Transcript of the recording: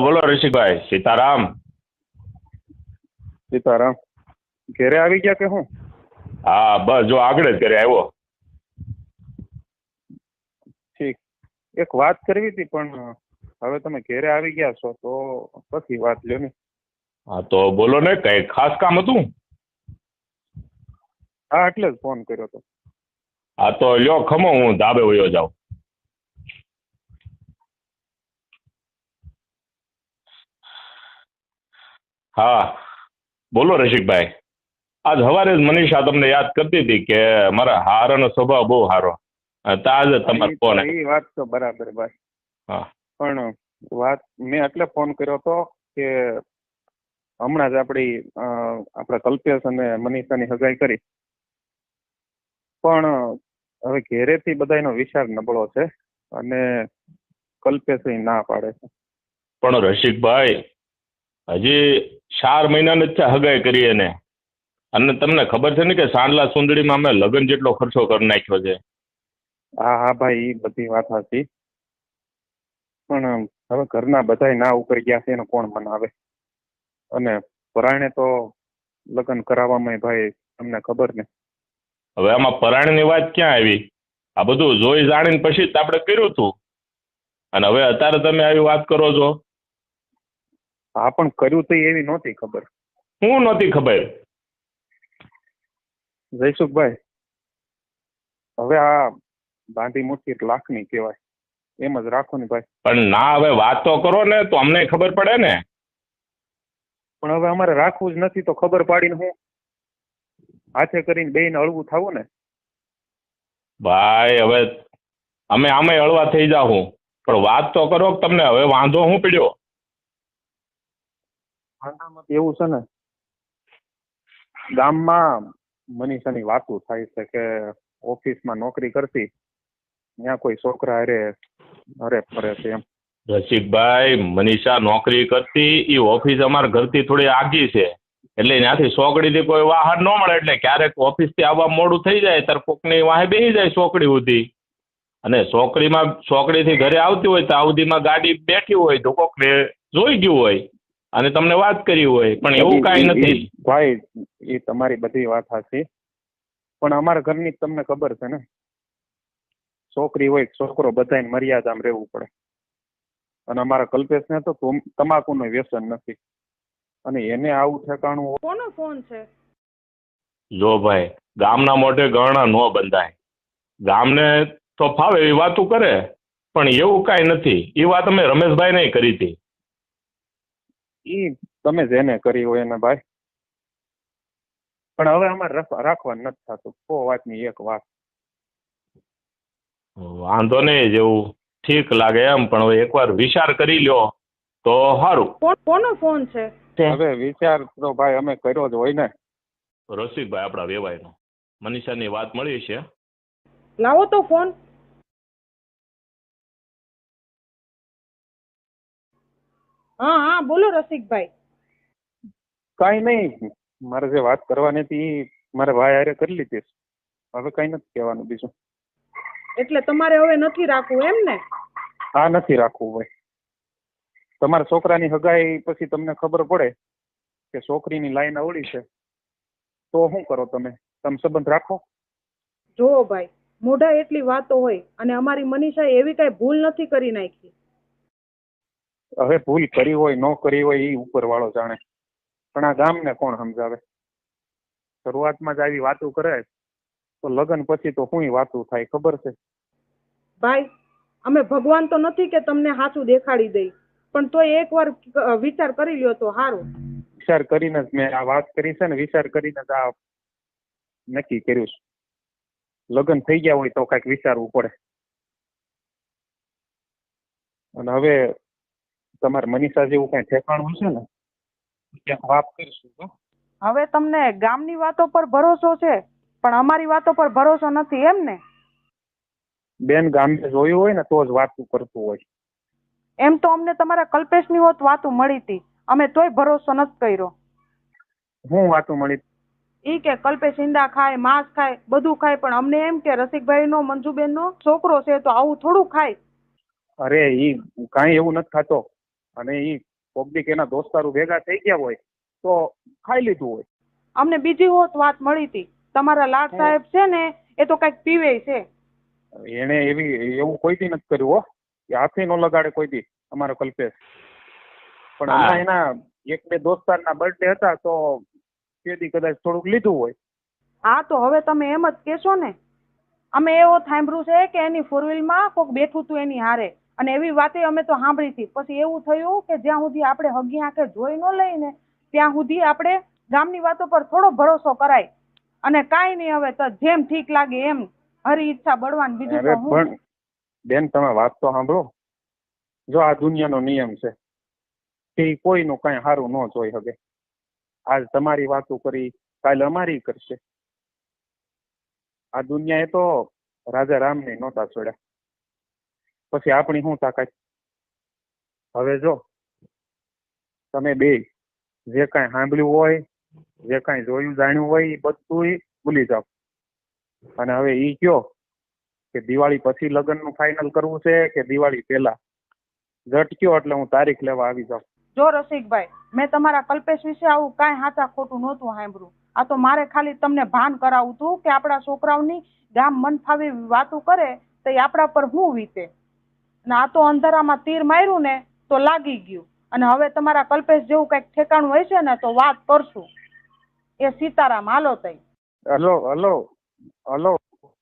બોલો ઋષિકભાઈ સીતારામ. સીતારામ ઘેરે આવી ગયા કે હું? હા બસ જો આગળ જ ઘરે આવ્યો. ઠીક. એક વાત કરવી હતી પણ હવે તમે ઘેરે આવી ગયા છો તો પછી વાત લ્યો ને. હા તો બોલો ને કઈ ખાસ કામ હતું? હા એટલે જ ફોન કર્યો તો હા તો લ્યો ખમો હું ધાબે વયો જાઉં. હા. બોલો રસિકભાઈ. આજ સવારે જ મનીષા તમને યાદ કરતી હતી કે મારા હારાનો સ્વભાવ બહુ સારો. તો આજે તમારો ફોન એ વાત તો બરાબર ભાઈ. હા. પણ વાત મેં એટલે ફોન કર્યો હતો કે હમણાં જ આપણી આપણા કલ્પેશ અને મનીષાની સગાઈ કરી. પણ હવે ઘેરેથી બધાનો વિચાર નબળો છે અને કલ્પેશ ના પાડે છે. પણ રસિકભાઈ હજી ચાર મહિનાની જ છે હગાઈ કરી એને. અને તમને ખબર છે ને કે સાંડલા સુંદડીમાં અમે લગ્ન જેટલો ખર્ચો કરી નાખ્યો છે. હા હા ભાઈ એ બધી વાત હતી પણ હવે ઘરના બધાય ના ઉપર ગયા છે એને કોણ મનાવે? અને પરાયણે તો લગ્ન કરાવવામાં ભાઈ તમને ખબર ને? હવે આમાં પરાણીની વાત ક્યાં આવી? આ બધું જોઈ જાણીને પછી જ આપણે કર્યું હતું અને હવે અત્યારે તમે આવી વાત કરો છો. હા પણ કર્યું તો એવી નહોતી ખબર. હું નહોતી ખબર? જયસુખભાઈ હવે આ બાંધી મુઠ્ઠી એક લાખની કહેવાય. એમ જ રાખો ને ભાઈ. પણ ના હવે વાત તો કરો ને તો અમને ખબર પડે ને. પણ હવે અમારે રાખવું જ નથી તો ખબર પાડીને હું હાથે કરીને બેને હળવું થવું ને? ભાઈ હવે અમે આમે હળવા થઈ જાઉં પણ વાત તો કરો તમને હવે વાંધો હું પડ્યો? એવું છે ને, ગામમાં મનીષાની વાતો થાય છે કે ઓફિસમાં નોકરી કરતી, ત્યાં કોઈ છોકરા અરે અરે ફરે છે એમ. રસિકભાઈ, મનીષા નોકરી કરતી એ ઓફિસ અમારા ઘરથી થોડી આગી છે. એટલે ત્યાંથી સોકડીથી કોઈ વાહન ન મળે, એટલે ક્યારેક ઓફિસથી આવવા મોડું થઈ જાય, ત્યારે કોકની વાહે બેસી જાય સોકડી સુધી અને સોકડીમાં, સોકડીથી ઘરે આવતી હોય, તો સુધીમાં ગાડી બેઠી હોય, તો કોકને જોઈ ગયું હોય. અને તમને વાત કરી હોય પણ એવું કાંઈ નથી. ભાઈ એ તમારી બધી વાત સાચી. પણ અમારા ઘરની તમને ખબર છે ને. છોકરી હોય છોકરો બધાને મર્યાદામાં રહેવું પડે. અને અમારા કલ્પેશને તો તમાકુ તમાકુનું વ્યસન નથી. અને એને આવું ઠેકાણું કોનો ફોન છે? જો ભાઈ ગામના મોઢે ગણા ન બંધાય. ગામને તો ફાવે એવી વાતું કરે પણ એવું કાંઈ નથી. એ વાત અમે રમેશભાઈને કરી હતી. ઈ તમે જેને કરી હોય એને ભાઈ. પણ હવે અમારે રાખવા નથી થતું. કો વાતની એક વાત. વાંધો નહીં જેવું ઠીક લાગે એમ પણ હવે એકવાર વિચાર કરી લ્યો તો સારું કોનો ફોન છે? હવે વિચાર તો ભાઈ અમે કર્યો જ હોય ને. રસિકભાઈ આપણા વેવાયનો. મનીષાની વાત મળી છે લાવો તો ફોન. હા હા બોલો રસિકભાઈ. કઈ નહીં. મારે જે વાત કરવાની હતી મારે ભાઈ હારે કરી લીધી હવે કઈ નથી કહેવાનું બીજું. એટલે તમારે હવે નથી રાખવું એમ ને? હા નથી રાખવું ભાઈ. તમારા છોકરાની હગાઈ પછી તમને ખબર પડે કે છોકરીની લાઈન અવળી છે. તો શું કરો તમે? તમે સંબંધ રાખો. જુઓ ભાઈ મોઢા એટલી વાતો હોય અને અમારી મનીષાએ એવી કઈ ભૂલ નથી કરી નાખી. હવે ભૂલ કરી હોય ન કરી હોય એ ઉપરવાળો જાણે. પણ આ ગામને કોણ સમજાવે? શરૂઆતમાં જ આવી વાતો કરે તો લગ્ન પછી તો હું વાતો થાય ખબર છે? ભાઈ અમે ભગવાન તો નથી કે તમને સાચું દેખાડી દઈ પણ તોય એકવાર વાર વિચાર કરી લ્યો તો સારું વિચાર કરીને જ મેં આ વાત કરી છે ને વિચાર કરીને જ આ નક્કી કર્યું છે. લગ્ન થઈ ગયા હોય તો કાંઈક વિચારવું પડે. અને હવે તમારે મનીષા જેવું કઈ ઠેકાણું હશે ને ક્યાંક વાત કરીશું. હવે તમને ગામની વાતો પર ભરોસો છે પણ અમારી વાતો પર ભરોસો નથી એમ ને? બેન ગામે જોયું હોય ને તો જ વાતું કરતું હોય. એમ તો અમને તમારા કલ્પેશની હોત વાતું મળી હતી અમે તોય ભરોસો નથી કર્યો. હું વાતું મળી ઈ કે કલ્પેશ ઈંડા ખાય માંસ ખાય બધું ખાય પણ અમને એમ કે રસિકભાઈ નો મંજુબેન નો છોકરો છે તો આવું થોડું ખાય. અરે ઈ કાંઈ એવું નથી થતો અને એ પબ્લિક એના દોસ્તારો ભેગા થઈ ગયા હોય તો ખાઈ લીધું હોય. અમને બીજી હોત વાત મળી હતી તમારા લાડ સાહેબ છે ને એ તો કંઈક પીવે છે. એને એવી એવું કોઈ દી નથી કર્યું હો. કે હાથે નો લગાડે કોઈ દી અમારો કલ્પેશ. પણ આમાં એના એક બે દોસ્તારના બર્થડે હતા તો તેથી દી કદાચ થોડુંક લીધું હોય. હા તો હવે તમે એમ જ કહેશો ને. અમે એવો સાંભળ્યું છે કે એની ફોરમાં કોક બેઠું હતું એની હારે. અને એવી વાતે અમે તો સાંભળી હતી પછી એવું થયું કે જ્યાં સુધી આપણે હગી આંખે જોઈ ન લઈને ત્યાં સુધી આપણે ગામની વાતો પર થોડો ભરોસો કરાય. અને કાંઈ નહીં હવે તો જેમ ઠીક લાગે એમ હરી ઈચ્છા બળવાન બીજું તો પણ બેન તમે વાત તો સાંભળો. જો આ દુનિયાનો નિયમ છે કે કોઈનું કાંઈ સારું ન જોઈ શકે આજ તમારી વાતો કરી કાલે અમારી કરશે. આ દુનિયાએ તો રાજા રામને નહોતા છોડ્યા. પછી આપણી શું તાકાત? હવે જો તમે બે જે કાંઈ સાંભળ્યું હોય, જે કાંઈ જોયું, જાણ્યું હોય, એ બધું ભૂલી જાઓ. અને હવે એ કયો કે દિવાળી પછી લગ્નનું ફાઇનલ કરવું છે કે દિવાળી પહેલા? ઝટક્યો એટલે હું તારીખ લેવા આવી જાઉં. જો રસિકભાઈ, મેં તમારા કલ્પેશ વિશે આવું કાંઈ હાચા ખોટું નહોતું સાંભળ્યું. આ તો મારે ખાલી તમને ભાન કરાવું હતું કે આપણા છોકરાઓની ગામ મન ફાવી વાતો કરે તો આપણા પર શું વીતે? અને આ તો અંધારામાં તીર માર્યું ને તો લાગી ગયું. અને હવે તમારા કલ્પેશ જેવું કંઈક ઠેકાણું હોય છે ને તો વાત કરશું. એ સીતારામ, હાલો તઈ. Hello hello hello.